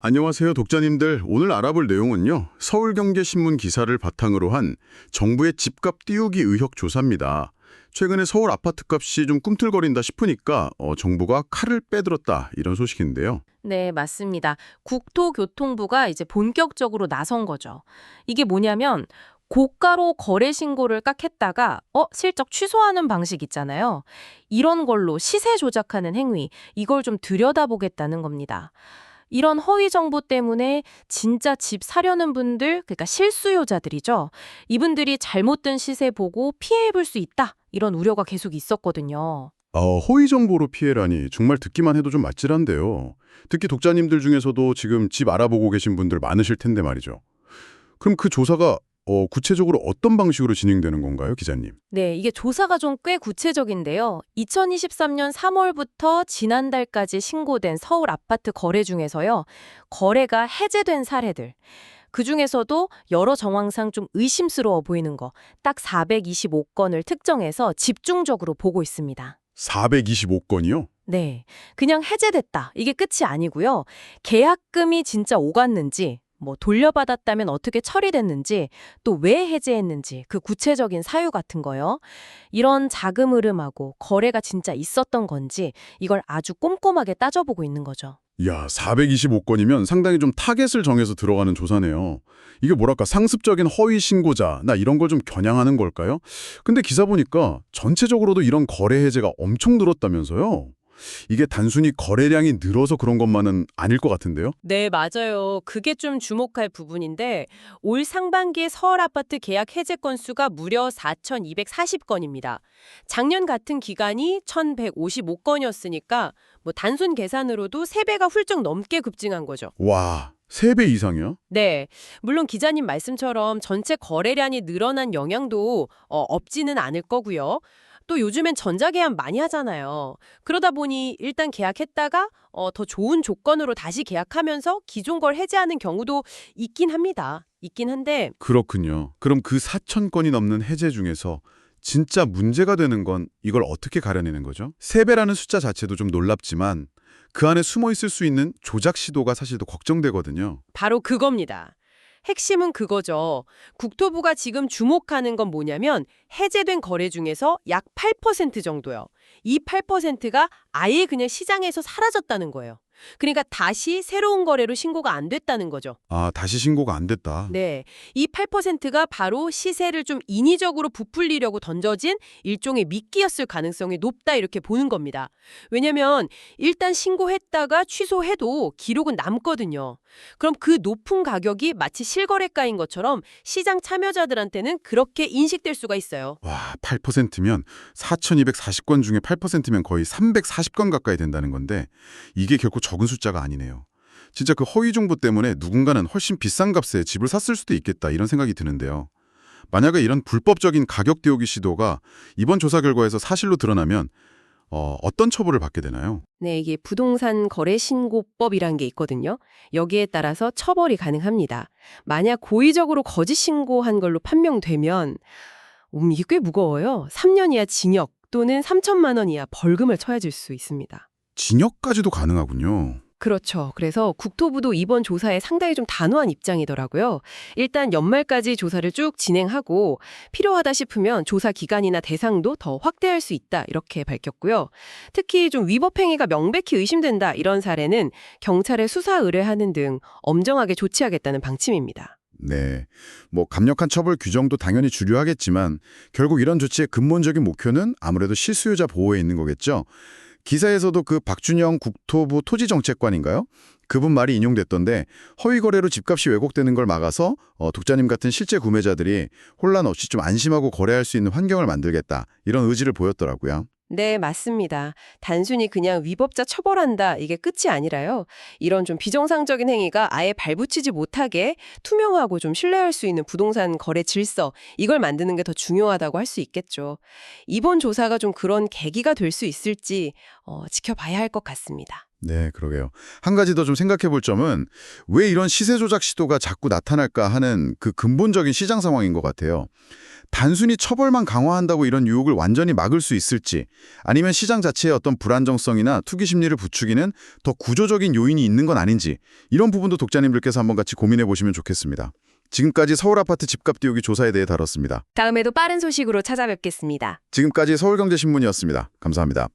안녕하세요, 독자님들. 오늘 알아볼 내용은요. 서울경제신문 기사를 바탕으로 한 정부의 집값 띄우기 의혹 조사입니다. 최근에 서울 아파트값이 좀 꿈틀거린다 싶으니까 어, 정부가 칼을 빼들었다 이런 소식인데요. 네, 맞습니다. 국토교통부가 이제 본격적으로 나선 거죠. 이게 뭐냐면 고가로 거래 신고를 깍 했다가 어 실적 취소하는 방식 있잖아요. 이런 걸로 시세 조작하는 행위 이걸 좀 들여다보겠다는 겁니다. 이런 허위 정보 때문에 진짜 집 사려는 분들, 그러니까 실수요자들이죠. 이분들이 잘못된 시세 보고 피해 볼 수 있다. 이런 우려가 계속 있었거든요. 어, 허위 정보로 피해라니 정말 듣기만 해도 좀 아찔한데요. 특히 독자님들 중에서도 지금 집 알아보고 계신 분들 많으실 텐데 말이죠. 그럼 그 조사가 어, 구체적으로 어떤 방식으로 진행되는 건가요, 기자님? 네, 이게 조사가 좀 꽤 구체적인데요. 2023년 3월부터 지난달까지 신고된 서울 아파트 거래 중에서요. 거래가 해제된 사례들. 그 중에서도 여러 정황상 좀 의심스러워 보이는 거 딱 425건을 특정해서 집중적으로 보고 있습니다. 425건이요? 네. 그냥 해제됐다. 이게 끝이 아니고요. 계약금이 진짜 오갔는지, 뭐 돌려받았다면 어떻게 처리됐는지, 또 왜 해제했는지 그 구체적인 사유 같은 거요. 이런 자금 흐름하고 거래가 진짜 있었던 건지 이걸 아주 꼼꼼하게 따져보고 있는 거죠. 야, 425건이면 상당히 좀 타겟을 정해서 들어가는 조사네요. 이게 뭐랄까 상습적인 허위 신고자 나 이런 걸 좀 겨냥하는 걸까요? 근데 기사 보니까 전체적으로도 이런 거래 해제가 엄청 늘었다면서요. 이게 단순히 거래량이 늘어서 그런 것만은 아닐 것 같은데요. 네, 맞아요. 그게 좀 주목할 부분인데 올 상반기에 서울 아파트 계약 해제 건수가 무려 4,240건입니다. 작년 같은 기간이 1,155건이었으니까 뭐 단순 계산으로도 3배가 훌쩍 넘게 급증한 거죠. 와, 3배 이상이요? 네. 물론 기자님 말씀처럼 전체 거래량이 늘어난 영향도 어, 없지는 않을 거고요. 또 요즘엔 전자계약 많이 하잖아요. 그러다 보니 일단 계약했다가 어, 더 좋은 조건으로 다시 계약하면서 기존 걸 해제하는 경우도 있긴 합니다. 있긴 한데 그렇군요. 그럼 그 4천 건이 넘는 해제 중에서 진짜 문제가 되는 건 이걸 어떻게 가려내는 거죠? 3배라는 숫자 자체도 좀 놀랍지만 그 안에 숨어 있을 수 있는 조작 시도가 사실 더 걱정되거든요. 바로 그겁니다. 핵심은 그거죠. 국토부가 지금 주목하는 건 뭐냐면 해제된 거래 중에서 약 8% 정도요. 이 8%가 아예 그냥 시장에서 사라졌다는 거예요. 그러니까 다시 새로운 거래로 신고가 안 됐다는 거죠. 아, 다시 신고가 안 됐다. 네. 이 8%가 바로 시세를 좀 인위적으로 부풀리려고 던져진 일종의 미끼였을 가능성이 높다 이렇게 보는 겁니다. 왜냐면 일단 신고했다가 취소해도 기록은 남거든요. 그럼 그 높은 가격이 마치 실거래가인 것처럼 시장 참여자들한테는 그렇게 인식될 수가 있어요. 와, 8%면 4,240건 중에 8%면 거의 340건 가까이 된다는 건데 이게 결코 적은 숫자가 아니네요. 진짜 그 허위 정보 때문에 누군가는 훨씬 비싼 값에 집을 샀을 수도 있겠다 이런 생각이 드는데요. 만약에 이런 불법적인 가격 띄우기 시도가 이번 조사 결과에서 사실로 드러나면 어, 어떤 처벌을 받게 되나요? 네, 이게 부동산 거래 신고법이란 게 있거든요. 여기에 따라서 처벌이 가능합니다. 만약 고의적으로 거짓 신고한 걸로 판명되면 음, 이게 꽤 무거워요. 3년 이하 징역 또는 3천만 원 이하 벌금을 처해질 수 있습니다. 징역까지도 가능하군요. 그렇죠. 그래서 국토부도 이번 조사에 상당히 좀 단호한 입장이더라고요. 일단 연말까지 조사를 쭉 진행하고 필요하다 싶으면 조사 기간이나 대상도 더 확대할 수 있다 이렇게 밝혔고요. 특히 좀 위법 행위가 명백히 의심된다 이런 사례는 경찰에 수사 의뢰하는 등 엄정하게 조치하겠다는 방침입니다. 네. 뭐 강력한 처벌 규정도 당연히 주류하겠지만 결국 이런 조치의 근본적인 목표는 아무래도 실수요자 보호에 있는 거겠죠. 기사에서도 그 박준영 국토부 토지정책관인가요? 그분 말이 인용됐던데 허위 거래로 집값이 왜곡되는 걸 막아서 어, 독자님 같은 실제 구매자들이 혼란 없이 좀 안심하고 거래할 수 있는 환경을 만들겠다 이런 의지를 보였더라고요. 네, 맞습니다. 단순히 그냥 위법자 처벌한다 이게 끝이 아니라요. 이런 좀 비정상적인 행위가 아예 발붙이지 못하게 투명하고 좀 신뢰할 수 있는 부동산 거래 질서 이걸 만드는 게 더 중요하다고 할 수 있겠죠. 이번 조사가 좀 그런 계기가 될 수 있을지 어, 지켜봐야 할 것 같습니다. 네, 그러게요. 한 가지 더 좀 생각해 볼 점은 왜 이런 시세 조작 시도가 자꾸 나타날까 하는 그 근본적인 시장 상황인 것 같아요. 단순히 처벌만 강화한다고 이런 유혹을 완전히 막을 수 있을지 아니면 시장 자체의 어떤 불안정성이나 투기 심리를 부추기는 더 구조적인 요인이 있는 건 아닌지 이런 부분도 독자님들께서 한번 같이 고민해 보시면 좋겠습니다. 지금까지 서울 아파트 집값 띄우기 조사에 대해 다뤘습니다. 다음에도 빠른 소식으로 찾아뵙겠습니다. 지금까지 서울경제신문이었습니다. 감사합니다.